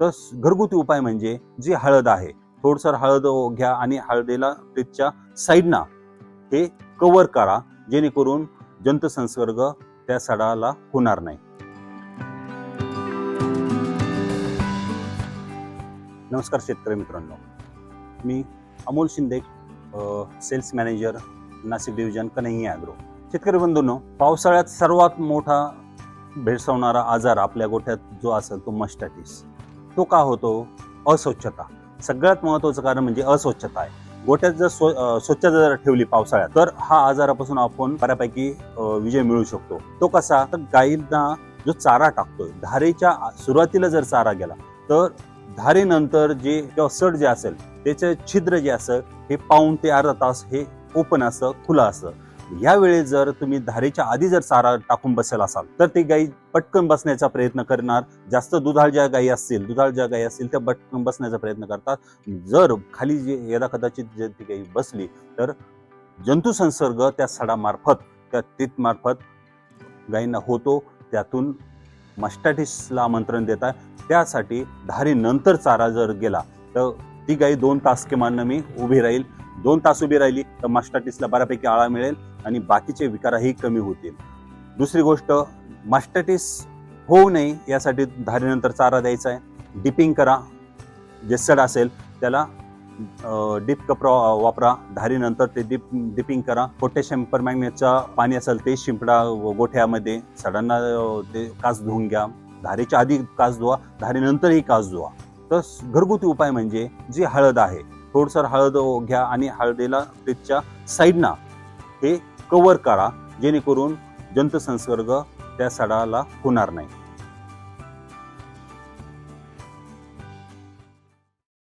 तर घरगुती उपाय म्हणजे जी हळद आहे थोडसर हळद घ्या आणि हळदीला त्याच्या साईडना हे कवर करा जेणेकरून जंतसंसर्ग त्या सडाला होणार नाही. नमस्कार शेतकरी मित्रांनो. मी Amol Shinde sales manager Nashik division Kanhaiya agro. शेतकरी बंधूंनो पावसाळ्यात सर्वात मोठा भेडसावणारा आजार आपल्या गोठ्यात जो असेल तो मस्टॅटिस. तो का होतो? अस्वच्छता. सगळ्यात महत्त्वाचं कारण म्हणजे अस्वच्छता आहे. गोट्यात जर स्व स्वच्छता जर ठेवली पावसाळ्यात तर हा आजारापासून आपण बऱ्यापैकी विजय मिळू शकतो. तो कसा? तर गायींना जो चारा टाकतोय धारेच्या सुरुवातीला जर चारा गेला तर धारेनंतर जे किंवा सड जे असेल त्याचे छिद्र जे असेल हे पाऊन ते अर्धा तास हे ओपन असतं खुलं असतं. यावेळी जर तुम्ही धारेच्या आधी जर चारा टाकून बसेल असाल तर ती गाई पटकन बसण्याचा प्रयत्न करणार. जास्त दुधाळ ज्या गायी असतील दुधाळ ज्या गायी असतील त्या पटकन बसण्याचा प्रयत्न करतात. जर खाली जे यदा कदाचित जर ती गाई बसली तर जंतुसंसर्ग त्या सडामार्फत त्या तीतमार्फत गायींना होतो. त्यातून मस्टॅटिसला आमंत्रण देत आहे. त्यासाठी धारेनंतर चारा जर गेला तर ती गाई दोन तास किमान मी उभी राहील. दोन तास उभी राहिली तर मास्टाटिसला बऱ्यापैकी आळा मिळेल. आणि बाकीचे विकारही कमी होतील. दुसरी गोष्ट मास्टाटिस होऊ नये यासाठी धारीनंतर चारा द्यायचा आहे. डिपिंग करा. जे सड असेल त्याला डिप कपरा वापरा. धारीनंतर ते डिप डिपिंग करा. पोटॅशियम परमॅग्नेटचा पाणी असेल ते शिंपडा गोठ्यामध्ये. सडांना ते कास धुवून घ्या. धारेच्या आधी कास धुवा. धारेनंतरही कास धुवा. तर घरगुती उपाय म्हणजे जी हळद आहे थोडसर हळद घ्या आणि हळदीला त्याच्या साईडना हे कवर करा जेणेकरून जंतसंसर्ग त्या सडाला होणार नाही.